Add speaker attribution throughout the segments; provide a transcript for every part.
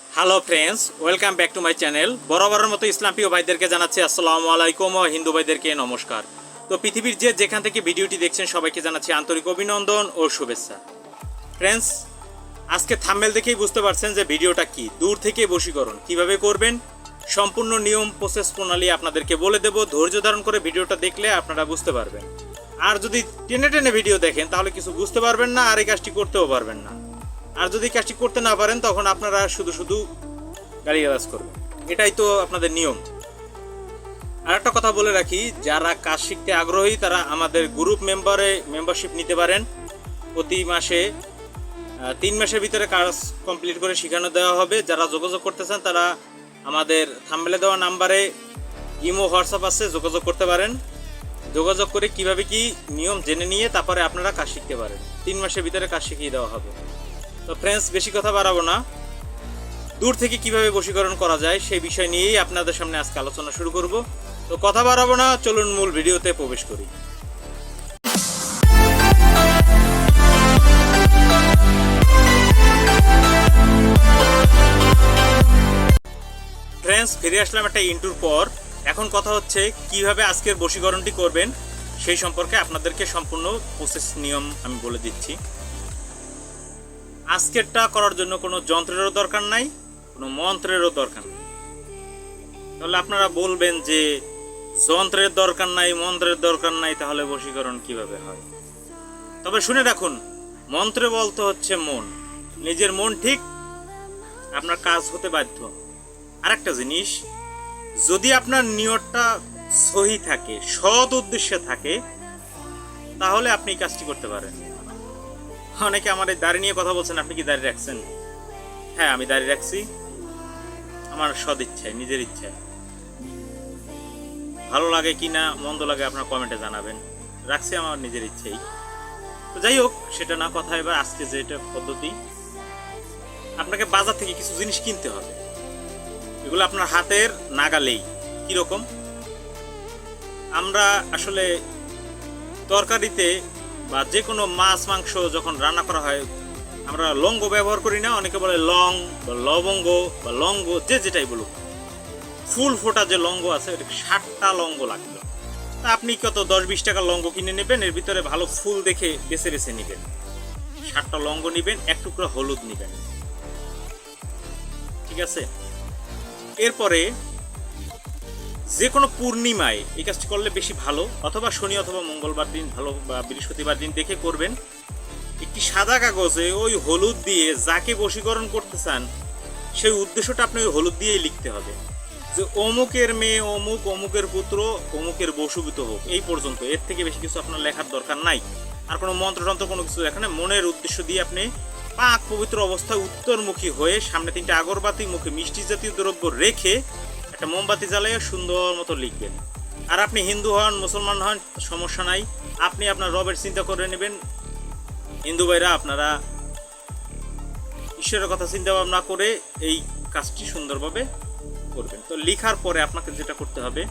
Speaker 1: Hello friends welcome back to my channel বরাবরের মতো ইসলাম প্রিয় ভাইদেরকে জানাচ্ছি আসসালামু আলাইকুম ও হিন্দু ভাইদেরকে নমস্কার। তো পৃথিবীর যে যেখান থেকে ভিডিওটি দেখছেন, সবাইকে জানাচ্ছি আন্তরিক অভিনন্দন ও শুভেচ্ছা। ফ্রেন্ডস আজকে থাম্বেল দেখেই বুঝতে পারছেন যে ভিডিওটা কি। দূর থেকে বশীকরণ কীভাবে করবেন? সম্পূর্ণ নিয়ম প্রসেস প্রণালী আপনাদেরকে বলে দেব। ধৈর্য ধারণ করে ভিডিওটা দেখলে আপনারা বুঝতে পারবেন। আর যদি টেনে টেনে ভিডিও দেখেন, তাহলে কিছু বুঝতে পারবেন না, আর এই কাজটি করতেও পারবেন না। আর যদি কাজটি করতে না পারেন, তখন আপনারা শুধু শুধু গালিগালাজ করবেন। এটাই তো আপনাদের নিয়ম। আর একটা কথা বলে রাখি, যারা কাজ শিখতে আগ্রহী, তারা আমাদের গ্রুপ মেম্বারে মেম্বারশিপ নিতে পারেন। প্রতি মাসে তিন মাসের ভিতরে কাজ কমপ্লিট করে শেখানো দেওয়া হবে। যারা যোগাযোগ করতে চান, তারা আমাদের থাম্বেলে দেওয়া নাম্বারে ইমো, হোয়াটসঅ্যাপ আছে, যোগাযোগ করতে পারেন। যোগাযোগ করে কীভাবে কি নিয়ম জেনে নিয়ে তারপরে আপনারা কাজ শিখতে পারেন। তিন মাসের ভিতরে কাজ শিখিয়ে দেওয়া হবে। তো ফ্রেন্ডস বেশি কথা বাড়াবো না। দূর থেকে কীভাবে বশীকরণ করা যায় সেই বিষয় নিয়েই আপনাদের সামনে আজকে আলোচনা শুরু করব। তো কথা বাড়াবো না, চলুন মূল ভিডিওতে প্রবেশ করি। ফ্রেন্ডস ফিরে আসলাম একটা ইন্টুর পর। এখন কথা হচ্ছে, কীভাবে আজকের বশীকরণটি করবেন সেই সম্পর্কে আপনাদেরকে সম্পূর্ণ প্রসেস নিয়ম আমি বলে দিচ্ছি। আজকেরটা করার জন্য কোনো যন্ত্রেরও দরকার নাই, কোনো মন্ত্রেরও দরকার নেই। তাহলে আপনারা বলবেন যে যন্ত্রের দরকার নাই, মন্ত্রের দরকার নাই, তাহলে বশীকরণ কীভাবে হয়? তবে শুনে রাখুন, মন্ত্রে বলতে হচ্ছে মন। নিজের মন ঠিক, আপনার কাজ হতে বাধ্য। আরেকটা জিনিস, যদি আপনার নিয়তটা সহি থাকে, সৎ উদ্দেশ্যে থাকে, তাহলে আপনি কাজটি করতে পারেন। অনেকে আমার এই দাড়ি নিয়ে কথা বলছেন, আপনি কি দাড়ি রাখছেন? হ্যাঁ আমি দাড়ি রাখছি। আমার সদ ইচ্ছায়, নিজের ইচ্ছায়। ভালো লাগে কি না, মন্দ লাগে আপনার কমেন্টে জানাবেন। রাখছি আমার নিজের ইচ্ছেই। তো যাই হোক, সেটা না কথা এবার আজকে যেটা পদ্ধতি, আপনাকে বাজার থেকে কিছু জিনিস কিনতে হবে। এগুলো আপনার হাতের নাগালেই, কীরকম? আমরা আসলে তরকারিতে বা যে কোনো মাছ, মাংস যখন রান্না করা হয়, আমরা লঙ্গ ব্যবহার করি না, অনেকে বলে লং বা লবঙ্গ বা লঙ্গ, যে যেটাই বলুক। ফুল ফোটা যে লঙ্গ আছে ওটা ষাটটা লঙ্গ লাগবে তা আপনি কত দশ বিশ টাকা লঙ্গ কিনে নেবেন? এর ভিতরে ভালো ফুল দেখে বেছে বেছে নেবেন। ষাটটা লঙ্গ নেবেন, এক টুকরো হলুদ নেবেন। ঠিক আছে? এরপরে যে কোনো পূর্ণিমায় এই কাজটি করলে বেশি ভালো, অথবা শনি অথবা মঙ্গলবার দিন ভালো, বা বৃহস্পতিবার দিন দেখে করবেন। একটি সাদা কাগজে ওই হলুদ দিয়ে যাকে বশীকরণ করতে চান, সেই উদ্দেশ্যটা আপনি ওই হলুদ দিয়েই লিখতে হবে। যে অমুকের মেয়ে অমুক, অমুকের পুত্র, অমুকের বসুবিত হোক, এই পর্যন্ত। এর থেকে বেশি কিছু আপনার লেখার দরকার নাই। আর কোনো মন্ত্রতন্ত্র কোনো কিছু এখানে মনের উদ্দেশ্য দিয়ে আপনি পাক পবিত্র অবস্থায় উত্তরমুখী হয়ে সামনে তিনটে আগরবাতি, মুখে মিষ্টি জাতীয় দ্রব্য রেখে একটা মোমবাতি জ্বালিয়ে সুন্দর মতো লিখবেন। আর আপনি হিন্দু হন, মুসলমান হন, সমস্যা নাই। আপনি আপনার রবের চিন্তা করে নেবেন। হিন্দু ভাইরা, আপনারা ঈশ্বরের কথা চিন্তা ভাবনা করে এই কাজটি সুন্দরভাবে করবেন। তো লেখার পরে আপনাকে যেটা করতে হবে,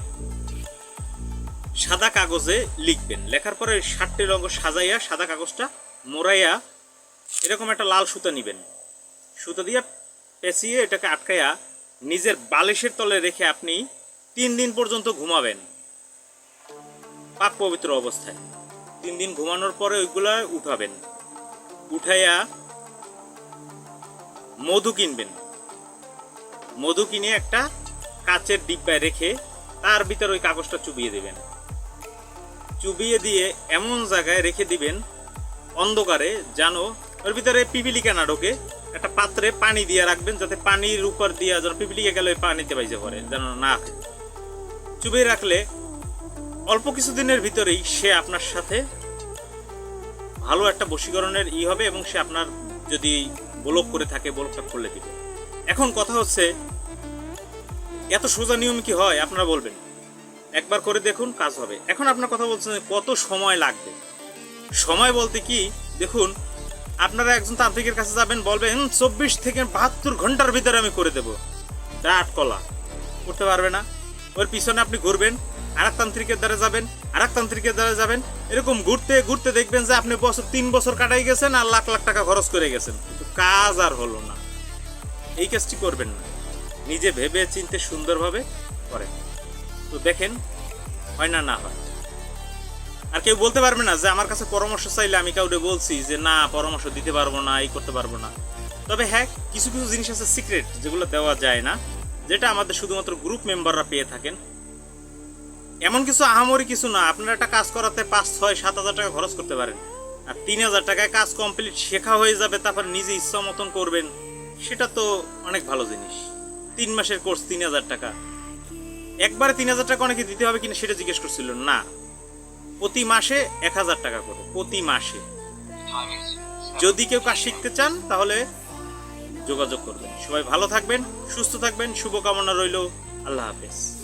Speaker 1: সাদা কাগজে লিখবেন। লেখার পরে ষাটটি রঙ সাজাইয়া, সাদা কাগজটা মোড়াইয়া এরকম একটা লাল সুতা নিবেন। সুতো দিয়ে পেঁচিয়ে এটাকে আটকাইয়া নিজের বালিশের তলে রেখে আপনি তিন দিন পর্যন্ত ঘুমাবেন। পাক পবিত্র অবস্থায়। তিন দিন ঘুমানোর পরে ওইগুলা উঠাবেন। উঠাইয়া মধু কিনবেন। মধু কিনে একটা কাচের ডিব্বায় রেখে তার ভিতর ওই কাগজটা চুবিয়ে দেবেন। চুবিয়ে দিয়ে এমন জায়গায় রেখে দিবেন অন্ধকারে যেন ওর ভিতরে পিপিলিকা না ঢোকে। একটা পাত্রে পানি দিয়ে রাখবেন যাতে পানির উপর দিয়ে যেন পিপিলিকা গেলে ওই পানিতে বাইজে পড়ে, যেন না। চুবিয়ে রাখলে অল্প কিছুদিনের ভিতরেই সে আপনার সাথে ভালো একটা বশীকরণের ই হবে এবং সে আপনার যদি ব্লক করে থাকে, ব্লকটা খুলে দিবে। এখন কথা হচ্ছে, এত সোজা নিয়ম কি হয়? আপনারা বলবেন। একবার করে দেখুন, কাজ হবে। এখন আপনার কথা বলছেন কত সময় লাগবে। সময় বলতে কি, দেখুন আপনারা একজন তান্ত্রিকের কাছে যাবেন, বলবেন, চব্বিশ থেকে বাহাত্তর ঘণ্টার ভিতরে আমি করে দেবো। ডাট কলা। করতে পারবে না। ওর পিছনে আপনি ঘুরবেন আর এক তান্ত্রিকের দ্বারা যাবেন আর এক তান্ত্রিকের দ্বারা যাবেন। এরকম ঘুরতে ঘুরতে দেখবেন যে আপনি বছর তিন বছর কাটাই গেছেন আর লাখ লাখ টাকা খরচ করে গেছেন। কিন্তু কাজ আর হলো না। এই কাজটি করবেন না। নিজে ভেবে চিনতে সুন্দরভাবে করেন। তো দেখেন, হয় না না হয়। আর কেউ বলতে পারবে না যে আমার কাছে পরামর্শ চাইলে আমি কাউকে বলছি যে না, পরামর্শ দিতে পারব না, এই করতে পারব না। তবে হ্যাঁ কিছু কিছু জিনিস আছে সিক্রেট যেগুলো দেওয়া যায় না, যেটা আমাদের শুধুমাত্র গ্রুপ মেম্বাররা পেয়ে থাকেন। এমন কিছু আহামরি কিছু না, আপনারা একটা কাজ করাতে পাঁচ, ছয়, সাত হাজার টাকা খরচ করতে পারেন। আর তিন হাজার টাকায় কাজ কমপ্লিট শেখা হয়ে যাবে, তারপর নিজে ইচ্ছা মতন করবেন, সেটা তো অনেক ভালো জিনিস। তিন মাসের কোর্স তিন হাজার টাকা। একবারে তিন হাজার টাকা অনেকে দিতে হবে কিনা সেটা জিজ্ঞেস করছিল না। প্রতি মাসে এক হাজার টাকা করে, প্রতি মাসে। যদি কেউ কাজ শিখতে চান, তাহলে যোগাযোগ করবেন। সবাই ভালো থাকবেন, সুস্থ থাকবেন, শুভকামনা রইল। আল্লাহ হাফেজ।